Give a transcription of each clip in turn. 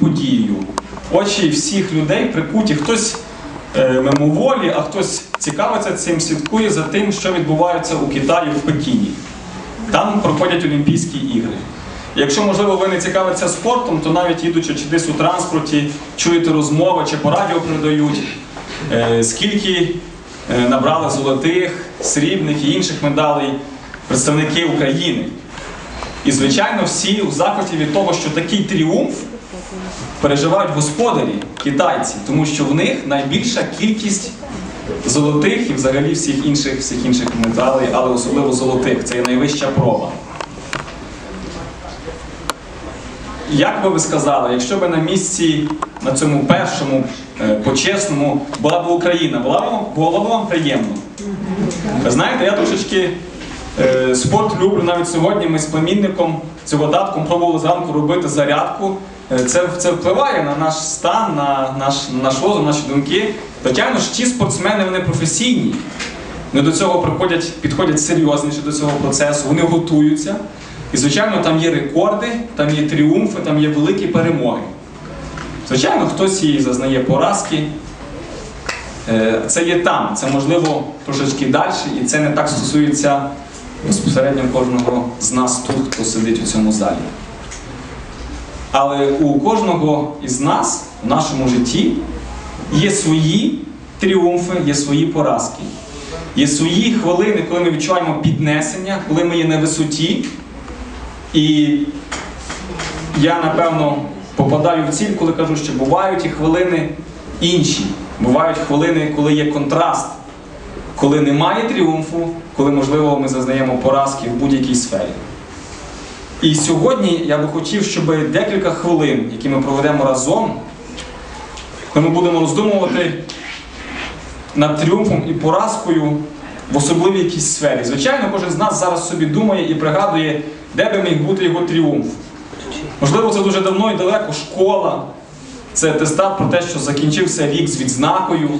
подією. Очі всіх людей прикуті, хтось е, мимоволі, а хтось цікавиться цим, слідкує за тим, що відбувається у Китаї в Пекіні. Там проходять Олімпійські ігри. Якщо, можливо, ви не цікавитеся спортом, то навіть їдучи чи десь у транспорті, чуєте розмови чи по радіо передають, е, скільки е, набрали золотих, срібних і інших медалей представники України. І, звичайно, всі у захваті від того, що такий тріумф переживають господарі, китайці, тому що в них найбільша кількість золотих і взагалі всіх інших, всіх інших медалей, але особливо золотих. Це є найвища проба. Як би ви сказали, якщо б на місці на цьому першому е, почесному була б Україна, була б, було б вам приємно? Ви знаєте, я трошечки спорт люблю навіть сьогодні. Ми з племінником цього татком пробували зранку робити зарядку. Е, Це, це впливає на наш стан, на наш, на наш розум, наші думки. Звичайно ж, ті спортсмени вони професійні. Вони до цього приходять, підходять серйозніше до цього процесу, вони готуються. І, звичайно, там є рекорди, там є тріумфи, там є великі перемоги. Звичайно, хтось і зазнає поразки. Е, Це є там, це можливо трошечки далі, і це не так стосується безпосередньо кожного з нас тут, хто сидить у цьому залі. Але у кожного із нас в нашому житті є свої тріумфи, є свої поразки. Є свої хвилини, коли ми відчуваємо піднесення, коли ми є на висоті. І я, напевно, попадаю в ціль, коли кажу, що бувають і хвилини інші. Бувають хвилини, коли є контраст, коли немає тріумфу, коли, можливо, ми зазнаємо поразки в будь-якій сфері. І сьогодні я би хотів, щоб декілька хвилин, які ми проведемо разом, ми будемо роздумувати над тріумфом і поразкою в особливій якійсь сфері. Звичайно, кожен з нас зараз собі думає і пригадує, де би міг бути його тріумф. Можливо, це дуже давно і далеко школа, це атестат про те, що закінчився рік з відзнакою.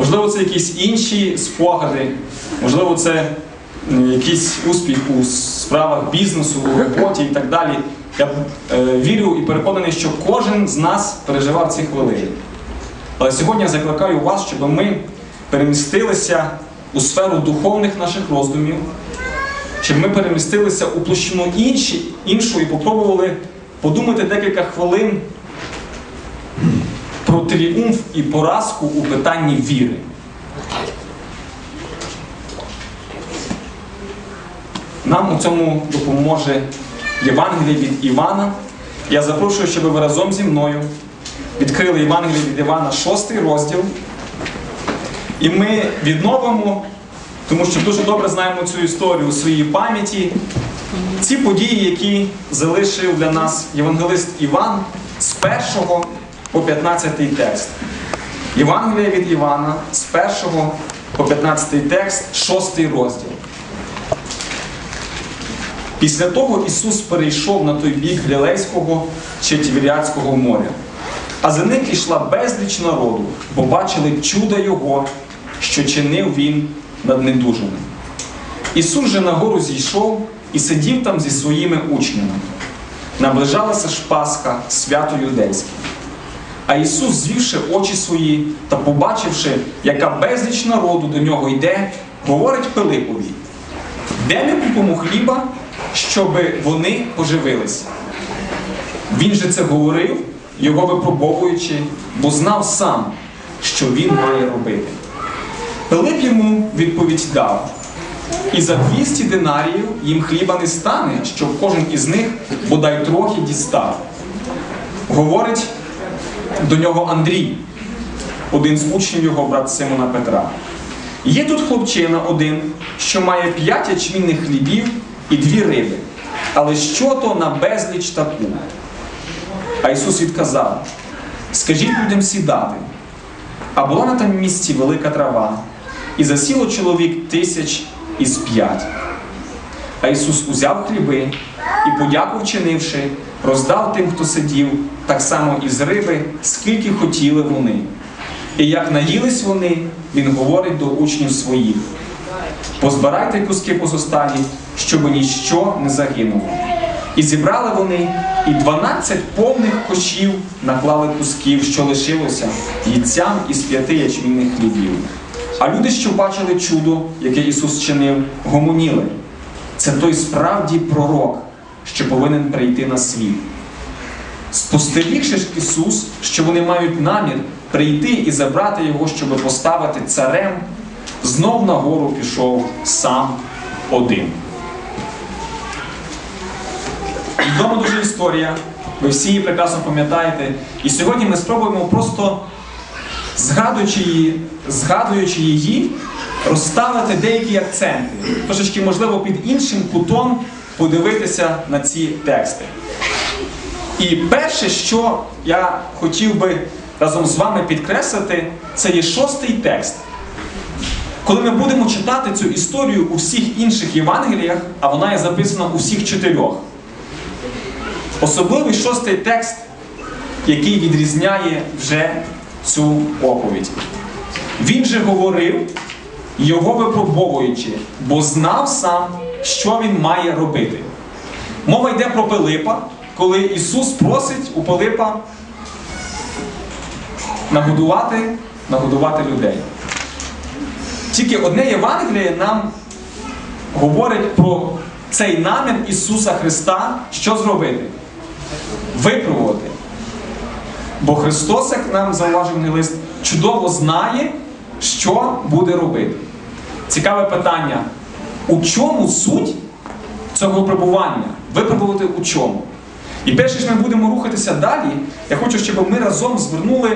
Можливо, це якісь інші спогади, можливо, це якийсь успіх у справах бізнесу, у роботі і так далі. Я е, вірю і переконаний, що кожен з нас переживав ці хвилини. Але сьогодні я закликаю вас, щоб ми перемістилися у сферу духовних наших роздумів, щоб ми перемістилися у площину іншу і попробували подумати декілька хвилин про тріумф і поразку у питанні віри. Нам у цьому допоможе Євангеліє від Івана. Я запрошую, щоб ви разом зі мною відкрили Євангеліє від Івана, 6 розділ. І ми відновимо, тому що дуже добре знаємо цю історію у своїй пам'яті. Ці події, які залишив для нас євангелист Іван з 1 по 15 текст. Євангелія від Івана з 1 по 15 текст, 6 розділ. Після того Ісус перейшов на той бік Галілейського чи Тіверіадського моря. А за ним ішла безліч народу, бо бачили чудо Його, що чинив Він над недужими. Ісус же на гору зійшов і сидів там зі своїми учнями. Наближалася ж Пасха, свято юдейське. А Ісус, звівши очі свої та побачивши, яка безліч народу до нього йде, говорить Пилипові: де ми купимо хліба, щоб вони поживилися? Він же це говорив, його випробовуючи, бо знав сам, що він має робити. Пилип йому відповідь дав. І за 200 динаріїв їм хліба не стане, щоб кожен із них бодай трохи дістав. Говорить до нього Андрій, один з учнів його брат Симона Петра. Є тут хлопчина один, що має п'ять ячмінних хлібів і дві риби. Але що то на безліч таку? А Ісус відказав: Скажіть людям сідати. А була на тому місці велика трава, і засіло чоловік тисяч із п'ять. А Ісус узяв хліби і, подяку вчинивши, роздав тим, хто сидів, так само із риби, скільки хотіли вони. І як наїлись вони, Він говорить до учнів своїх: позбирайте куски позосталі, щоб ніщо не загинуло. І зібрали вони, і І 12 повних кошів наклали кусків, що лишилося їдцям із п'яти ячмінних хлібів. А люди, що бачили чудо, яке Ісус чинив, гомоніли. Це той справді пророк, що повинен прийти на світ. Спостерігши ж Ісус, що вони мають намір прийти і забрати його, щоб поставити царем, знов на гору пішов сам один. Відома дуже історія, ви всі її прекрасно пам'ятаєте. І сьогодні ми спробуємо просто, згадуючи її, згадуючи її, розставити деякі акценти, трошечки, можливо, під іншим кутом подивитися на ці тексти. І перше, що я хотів би разом з вами підкреслити, це є шостий текст. Коли ми будемо читати цю історію у всіх інших Євангеліях, а вона є записана у всіх чотирьох. Особливий шостий текст, який відрізняє вже цю оповідь. Він же говорив, його випробовуючи, бо знав сам, що він має робити. Мова йде про Пилипа, коли Ісус просить у Пилипа нагодувати, нагодувати людей. Тільки одне Євангеліє нам говорить про цей намір Ісуса Христа, що зробити? Випробувати. Бо Христос, як нам зауважив лист, чудово знає, що буде робити. Цікаве питання. У чому суть цього випробування? Випробувати у чому? І перш ніж ми будемо рухатися далі, я хочу, щоб ми разом звернули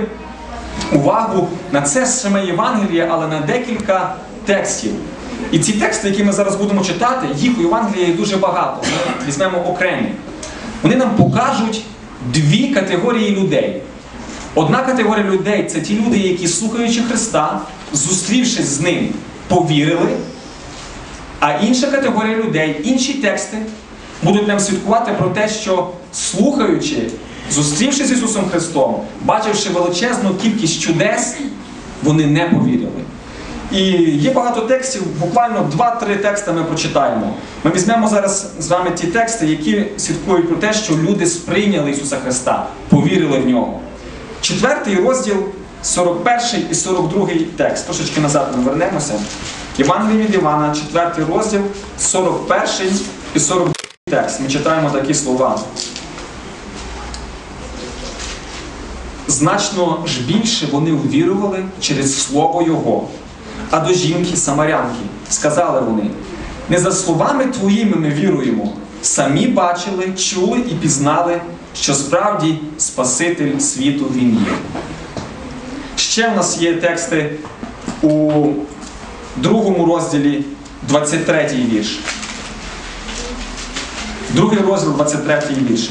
увагу на це саме Євангеліє, але на декілька текстів. І ці тексти, які ми зараз будемо читати, їх у Євангелії дуже багато. Ми візьмемо окремі. Вони нам покажуть дві категорії людей. Одна категорія людей це ті люди, які, слухаючи Христа, зустрівшись з ним, повірили. А інша категорія людей, інші тексти будуть нам свідкувати про те, що слухаючи, зустрівшись з Ісусом Христом, бачивши величезну кількість чудес, вони не повірили. І є багато текстів, буквально 2-3 тексти ми прочитаємо. Ми візьмемо зараз з вами ті тексти, які свідкують про те, що люди сприйняли Ісуса Христа, повірили в нього. Четвертий розділ, 41 і 42 текст. Трошечки назад ми вернемося. Євангеліє від Івана, 4 розділ, 41 і 42 текст. Ми читаємо такі слова. Значно ж більше вони увірували через слово Його. А до жінки Самарянки сказали вони: не за словами твоїми ми віруємо, самі бачили, чули і пізнали, що справді Спаситель світу Він є. Ще в нас є тексти у другому розділі 23 вірш. Другий розділ 23 вірш.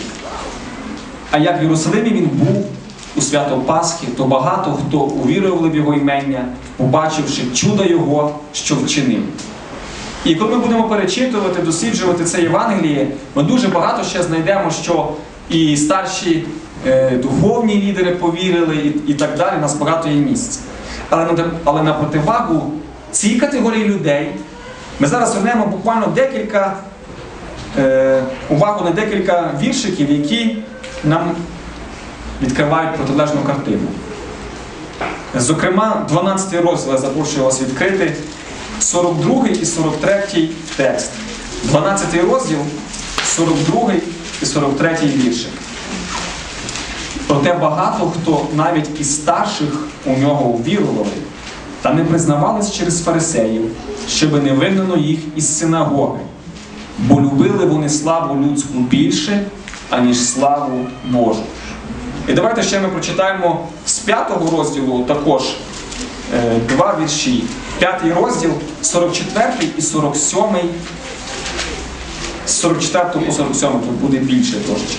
А як в Єрусалимі він був у свято Пасхи, то багато хто увірували в його імення, побачивши чудо Його, що вчинив. І коли ми будемо перечитувати, досліджувати це Євангеліє, ми дуже багато ще знайдемо, що і старші е, духовні лідери повірили, і, і так далі, у нас багато є місць. Але але на противагу цій категорії людей ми зараз звернемо буквально декілька е, увагу на декілька віршиків, які нам відкривають протилежну картину. Зокрема, 12-й розділ я запрошую вас відкрити, 42 і 43 текст. 12 розділ, 42 і 43 віршик. Проте багато хто навіть із старших у нього увірували та не признавались через фарисеїв, щоби не вигнано їх із синагоги, бо любили вони славу людську більше, аніж славу Божу. І давайте ще ми прочитаємо з п'ятого розділу також е, два вірші. П'ятий розділ, 44 і 47. З 44 по 47 тут буде більше трошечки.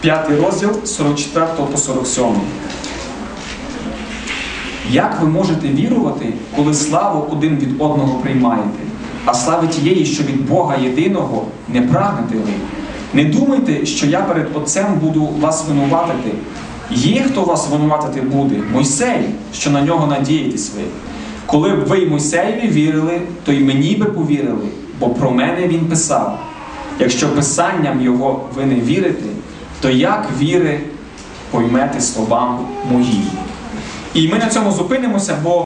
П'ятий розділ, 44 по 47. Як ви можете вірувати, коли славу один від одного приймаєте, а слави тієї, що від Бога єдиного, не прагнете ви? Не думайте, що я перед Отцем буду вас винуватити. Є хто вас винуватити буде, Мойсей, що на нього надієтесь ви. Коли б ви й Мойсеєві вірили, то й мені би повірили, бо про мене він писав. Якщо писанням його ви не вірите, то як віри поймете словам моїм? І ми на цьому зупинимося, бо